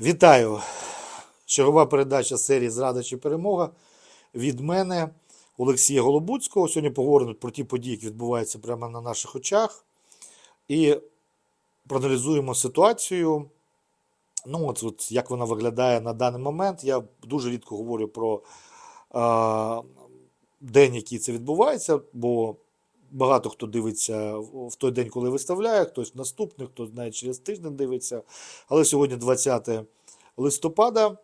Вітаю! Чергова передача серії Зрада чи перемога від мене, Олексія Голобуцького. Сьогодні поговоримо про ті події, які відбуваються прямо на наших очах. І проаналізуємо ситуацію. Ну, от, от як вона виглядає на даний момент. Я дуже рідко говорю про е, день, який це відбувається, бо багато хто дивиться в той день, коли виставляє, хтось наступний, хтось навіть через тиждень дивиться. Але сьогодні 20 листопада,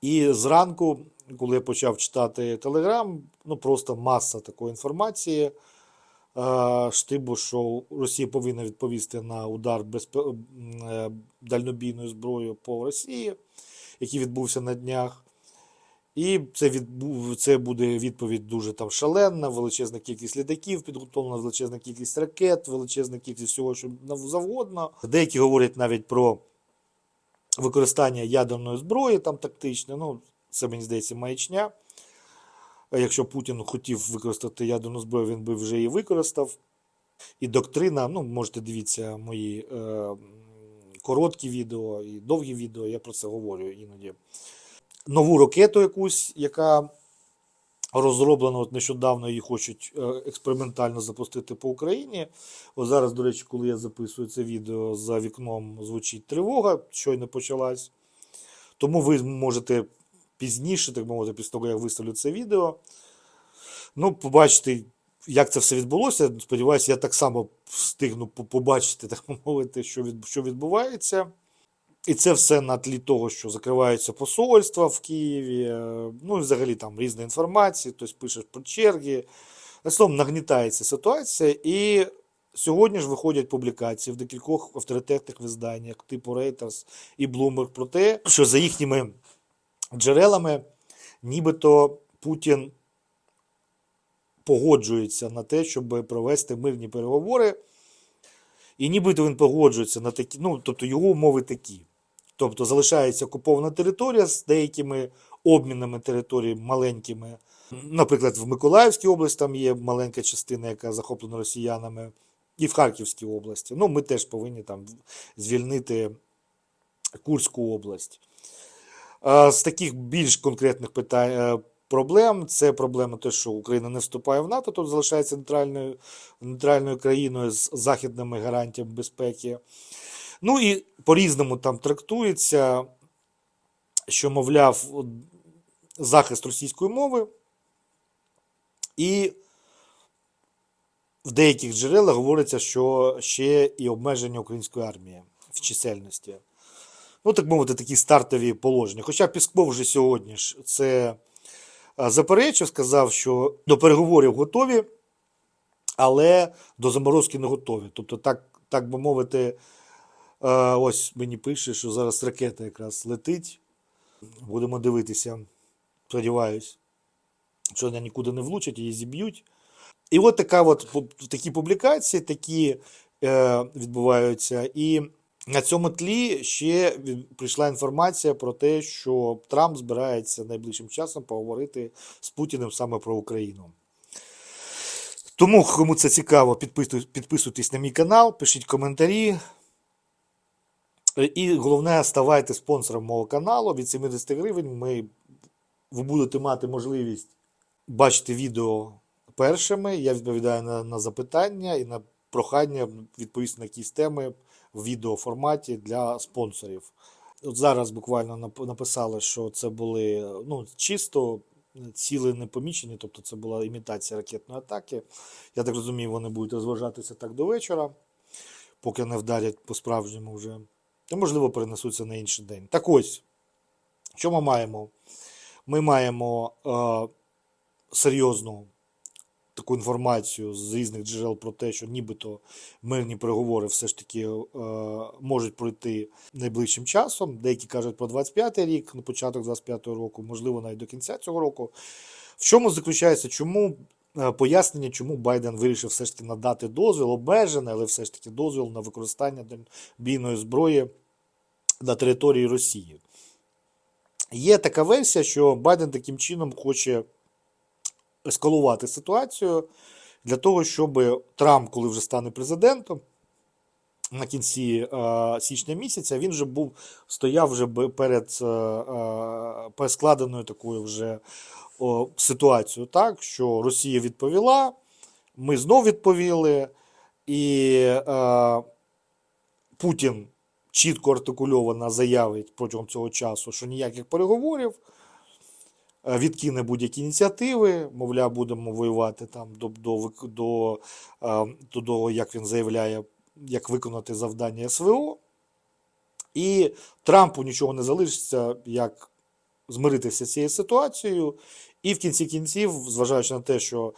і зранку, коли я почав читати Телеграм, ну просто маса такої інформації. е, Штибу, що Росія повинна відповісти на удар безпе... е, дальнобійною зброєю по Росії, який відбувся на днях. І це відбув, це буде відповідь дуже там шаленна, величезна кількість літаків, підготовлена величезна кількість ракет, величезна кількість всього, що завгодно. Деякі говорять навіть про використання ядерної зброї, там тактичне. Ну, це мені здається маячня. Якщо Путін хотів використати ядерну зброю, він би вже її використав. І доктрина, ну, можете дивіться мої е, короткі відео і довгі відео, я про це говорю іноді. Нову ракету якусь, яка розроблена от нещодавно, її хочуть е, експериментально запустити по Україні. Ось зараз, до речі, коли я записую це відео, за вікном звучить тривога, щойно почалась. Тому ви можете пізніше, так мовити, після того, як виставлю це відео, ну, побачити, як це все відбулося. Сподіваюся, я так само встигну побачити, так мовити, що відбувається. І це все на тлі того, що закриваються посольства в Києві, е, ну і взагалі там різна інформація, хтось пише про черги. Словом, нагнітається ситуація. І сьогодні ж виходять публікації в декількох авторитетних виданнях, типу Reuters і Bloomberg, про те, що за їхніми джерелами, нібито Путін погоджується на те, щоб провести мирні переговори. І нібито він погоджується на такі, ну, тобто його умови такі. Тобто залишається окупована територія з деякими обмінами територій маленькими. Наприклад, в Миколаївській області там є маленька частина, яка захоплена росіянами, і в Харківській області. Ну, ми теж повинні там звільнити Курську область. З таких більш конкретних питань, е, проблем це проблема те, що Україна не вступає в НАТО, тобто залишається нейтральною, нейтральною країною з західними гарантіями безпеки. Ну і по-різному там трактується, що, мовляв, захист російської мови, і в деяких джерелах говориться, що ще і обмеження української армії в чисельності. Ну, так мовити, такі стартові положення. Хоча Пісков вже сьогодні ж це заперечив, сказав, що до переговорів готові, але до заморозки не готові. Тобто, так, так би мовити, ось мені пише, що зараз ракета якраз летить. Будемо дивитися. Сподіваюсь, що вона нікуди не влучить, її зіб'ють. І от така от, такі публікації такі е, відбуваються. І на цьому тлі ще прийшла інформація про те, що Трамп збирається найближчим часом поговорити з Путіним саме про Україну. Тому, кому це цікаво, підписуйтесь на мій канал, пишіть коментарі. Е, І головне, ставайте спонсором мого каналу. Від 70 гривень ми, ви будете мати можливість бачити відео першими. Я відповідаю на, на запитання і на прохання відповісти на якісь теми в відеоформаті для спонсорів. От зараз буквально написали, що це були ну, чисто ціли не помічені, тобто це була імітація ракетної атаки. Я так розумію, вони будуть розважатися так до вечора, поки не вдарять по-справжньому вже. Та, можливо, перенесуться на інший день. Так ось, що ми маємо? Ми маємо е, серйозну таку інформацію з різних джерел про те, що нібито мирні переговори все ж таки е, можуть пройти найближчим часом. Деякі кажуть про 25-й рік, на початок 25-го року, можливо, навіть до кінця цього року. В чому заключається, чому е, пояснення, чому Байден вирішив все ж таки надати дозвіл, обмежений, але все ж таки дозвіл на використання бійної зброї на території Росії. Є така версія, що Байден таким чином хоче ескалувати ситуацію для того, щоб Трамп, коли вже стане президентом, на кінці е, січня місяця, він вже був стояв вже перед, е, е, перед складеною такою вже о, ситуацією, так, що Росія відповіла, ми знов відповіли, і е, Путін чітко артикульовано заявить протягом цього часу, що ніяких переговорів, е, відкине будь-які ініціативи, мовляв, будемо воювати там до, до, до, е, до того, як він заявляє, як виконати завдання СВО. І Трампу нічого не залишиться, як змиритися з цією ситуацією. І в кінці кінців, зважаючи на те, що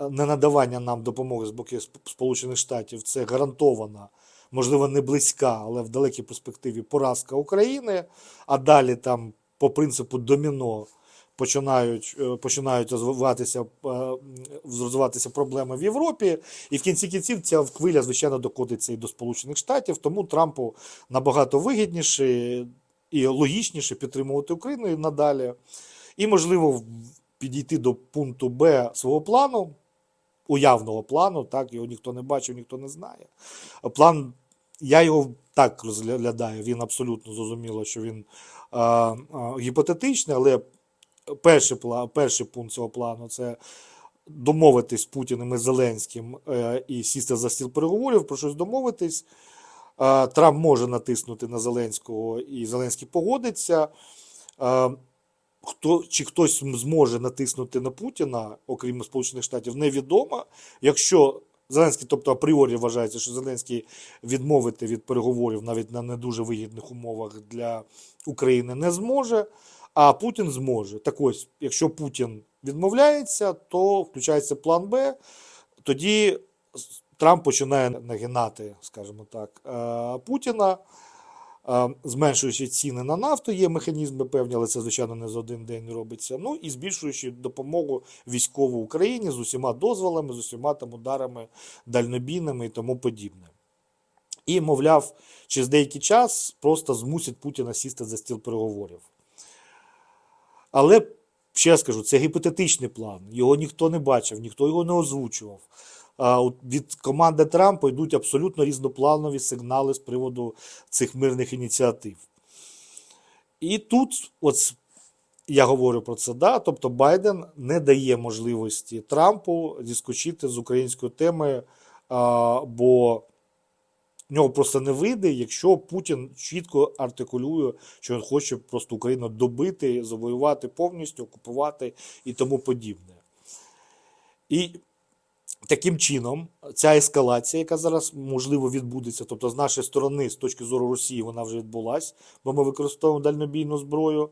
е, ненадавання нам допомоги з боку Сполучених Штатів це гарантована, можливо, не близька, але в далекій перспективі поразка України. А далі там, по принципу доміно, починають, е, починають розвиватися, е, розвиватися проблеми в Європі. І в кінці кінців ця хвиля, звичайно, докотиться і до Сполучених Штатів. Тому Трампу набагато вигідніше і логічніше підтримувати Україну і надалі. І, можливо, підійти до пункту Б свого плану, уявного плану, так, його ніхто не бачив, ніхто не знає. План, я його так розглядаю, він абсолютно зрозуміло, що він а, а, гіпотетичний, але перший, пла- перший пункт цього плану це домовитись з Путіним і Зеленським е, і сісти за стіл переговорів, про щось домовитись. Е, Трамп може натиснути на Зеленського, і Зеленський погодиться. Е, Хто, чи хтось зможе натиснути на Путіна, окрім Сполучених Штатів, невідомо. Якщо Зеленський, тобто апріорі вважається, що Зеленський відмовити від переговорів навіть на не дуже вигідних умовах для України не зможе, а Путін зможе. Так ось, якщо Путін відмовляється, то включається план Б, тоді Трамп починає нагинати, скажімо так, е, Путіна. Е, Зменшуючи ціни на нафту, є механізми певні, але це, звичайно, не за один день робиться. Ну і збільшуючи допомогу військову Україні з усіма дозволами, з усіма там ударами дальнобійними і тому подібне. І, мовляв, через деякий час просто змусить Путіна сісти за стіл переговорів. Але ще раз кажу, це гіпотетичний план. Його ніхто не бачив, ніхто його не озвучував. Від команди Трампа йдуть абсолютно різнопланові сигнали з приводу цих мирних ініціатив. І тут, от я говорю про це, да, тобто Байден не дає можливості Трампу зіскочити з української теми, бо в нього просто не вийде, якщо Путін чітко артикулює, що він хоче просто Україну добити, завоювати повністю, окупувати і тому подібне. І таким чином, ця ескалація, яка зараз можливо відбудеться, тобто з нашої сторони, з точки зору Росії, вона вже відбулась, бо ми використовуємо дальнобійну зброю.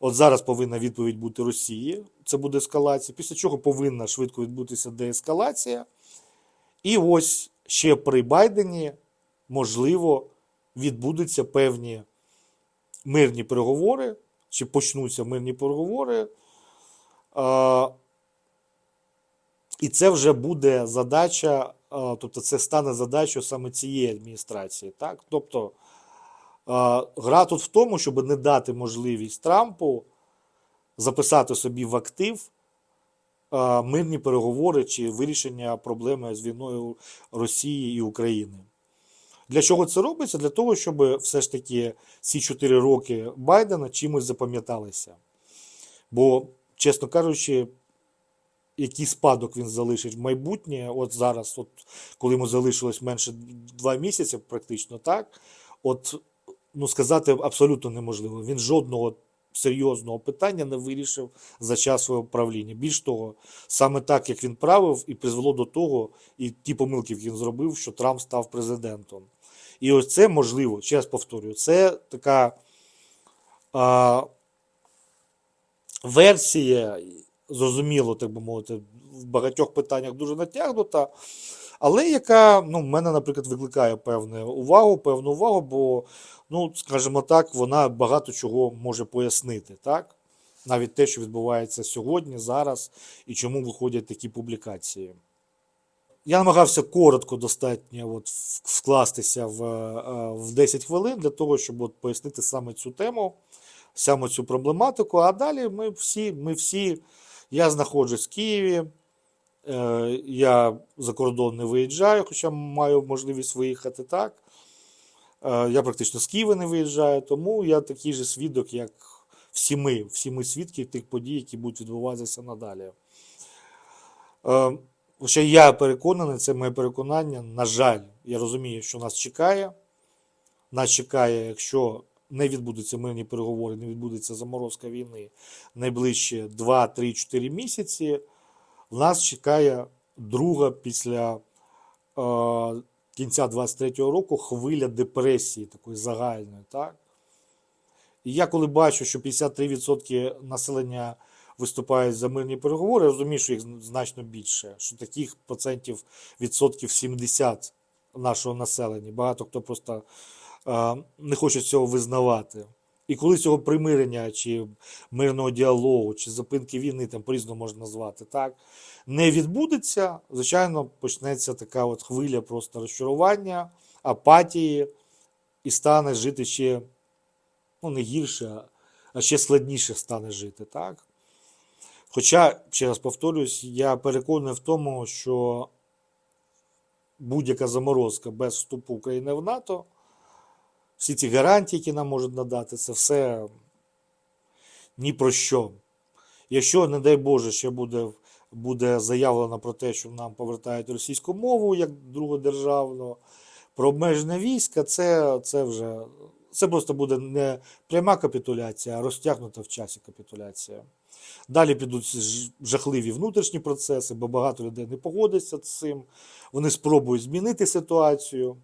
От зараз повинна відповідь бути Росії. Це буде ескалація. Після чого повинна швидко відбутися деескалація. І ось ще при Байдені, можливо, відбудуться певні мирні переговори, чи почнуться мирні переговори. І це вже буде задача, тобто це стане задачою саме цієї адміністрації. Так? Тобто гра тут в тому, щоб не дати можливість Трампу записати собі в актив мирні переговори чи вирішення проблеми з війною Росії і України. Для чого це робиться? Для того, щоб все ж таки ці 4 роки Байдена чимось запам'яталися. Бо, чесно кажучи, який спадок він залишить в майбутнє, от зараз, от коли йому залишилось менше 2 місяці, практично так, от ну, сказати абсолютно неможливо. Він жодного серйозного питання не вирішив за час свого правління. Більш того, саме так, як він правив, і призвело до того, і ті помилки, які він зробив, що Трамп став президентом. І ось це можливо, ще раз повторюю, це така а, версія, зрозуміло, так би мовити, в багатьох питаннях дуже натягнута, але яка, ну, в мене, наприклад, викликає певну увагу, певну увагу, бо, ну, скажімо так, вона багато чого може пояснити, так? Навіть те, що відбувається сьогодні, зараз, і чому виходять такі публікації. Я намагався коротко достатньо от вкластися в, е, в 10 хвилин для того, щоб от пояснити саме цю тему, саме цю проблематику. А далі ми всі, ми всі, я знаходжусь в Києві, е, я за кордон не виїжджаю, хоча маю можливість виїхати так. Е, Я практично з Києва не виїжджаю, тому я такий же свідок, як всі ми, всі ми свідки тих подій, які будуть відбуватися надалі. Е, Хоча я переконаний, це моє переконання. На жаль, я розумію, що нас чекає. Нас чекає, якщо не відбудуться мирні переговори, не відбудеться заморозка війни найближчі 2, 3, 4 місяці. В нас чекає друга після е, кінця 23-го року хвиля депресії такої загальної. Так? І я коли бачу, що 53% населення виступають за мирні переговори, я розумію, що їх значно більше, що таких процентів відсотків 70 нашого населення. Багато хто просто не хоче цього визнавати. І коли цього примирення, чи мирного діалогу, чи зупинки війни, там по-різному можна назвати, так, не відбудеться, звичайно, почнеться така от хвиля просто розчарування, апатії, і стане жити ще ну, не гірше, а ще складніше стане жити. так. Хоча, ще раз повторюсь, я переконаний в тому, що будь-яка заморозка без вступу України в НАТО, всі ці гарантії, які нам можуть надати, це все ні про що. Якщо, не дай Боже, ще буде, буде заявлено про те, що нам повертають російську мову як другодержавну, про обмеження війська, це, це вже це просто буде не пряма капітуляція, а розтягнута в часі капітуляція. Далі підуть жахливі внутрішні процеси, бо багато людей не погодяться з цим. Вони спробують змінити ситуацію.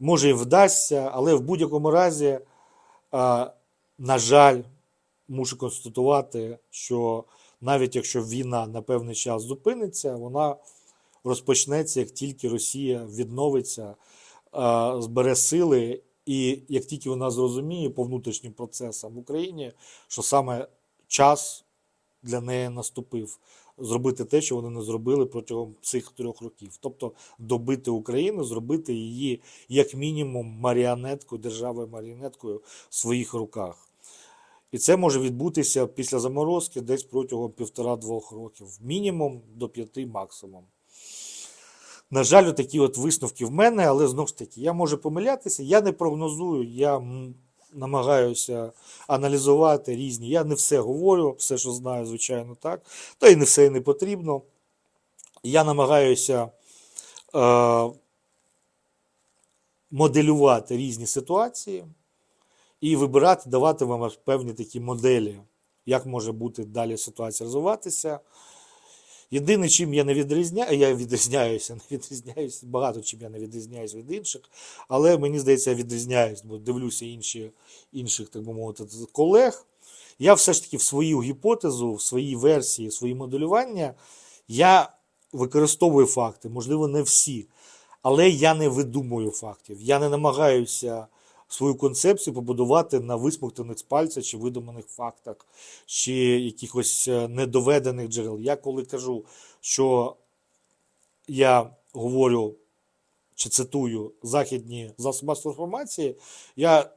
Може і вдасться, але в будь-якому разі, а, на жаль, мушу констатувати, що навіть якщо війна на певний час зупиниться, вона розпочнеться, як тільки Росія відновиться, а, збере сили, і як тільки вона зрозуміє по внутрішнім процесам в Україні, що саме час для неї наступив зробити те, що вони не зробили протягом цих трьох років. Тобто добити Україну, зробити її як мінімум маріонеткою, державою маріонеткою в своїх руках. І це може відбутися після заморозки десь протягом півтора-двох років, мінімум до п'яти максимум. На жаль, такі от висновки в мене, але знову ж таки, я можу помилятися, я не прогнозую, я намагаюся аналізувати різні. Я не все говорю, все, що знаю, звичайно, так. Та й не все не потрібно. Я намагаюся е, моделювати різні ситуації і вибирати, давати вам певні такі моделі, як може бути далі ситуація розвиватися. Єдине, чим я не відрізняю, я відрізняюся, не відрізняюся, багато чим я не відрізняюся від інших, але мені здається, я відрізняюсь, бо дивлюся інші, інших, так би мовити, колег. Я все ж таки в свою гіпотезу, в своїй версії, в свої моделювання, я використовую факти, можливо, не всі, але я не видумую фактів. Я не намагаюся свою концепцію побудувати на висмоктаних з пальця чи видуманих фактах, чи якихось е, недоведених джерел. Я коли кажу, що я говорю чи цитую західні засоби інформації, я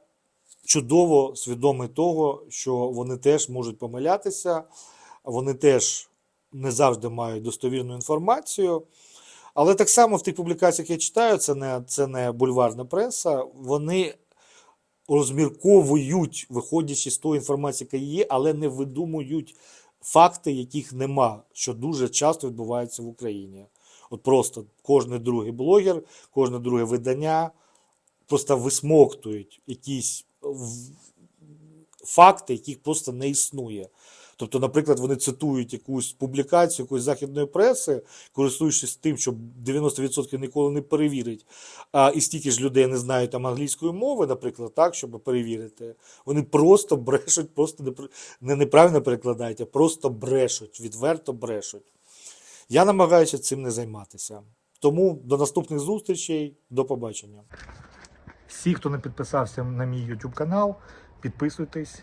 чудово свідомий того, що вони теж можуть помилятися, вони теж не завжди мають достовірну інформацію. Але так само в тих публікаціях, я читаю, це не, це не бульварна преса, вони розмірковують, виходячи з тої інформації, яка є, але не видумують факти, яких нема, що дуже часто відбувається в Україні. От просто кожен другий блогер, кожне друге видання просто висмоктують якісь факти, яких просто не існує. Тобто, наприклад, вони цитують якусь публікацію якоїсь західної преси, користуючись тим, що 90% ніколи не перевірить, а і стільки ж людей не знають там англійської мови, наприклад, так, щоб перевірити. Вони просто брешуть, просто не неправильно перекладають, а просто брешуть, відверто брешуть. Я намагаюся цим не займатися. Тому до наступних зустрічей, до побачення. Всі, хто не підписався на мій YouTube канал, підписуйтесь,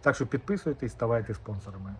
Так що підписуйтесь, ставайте спонсорами.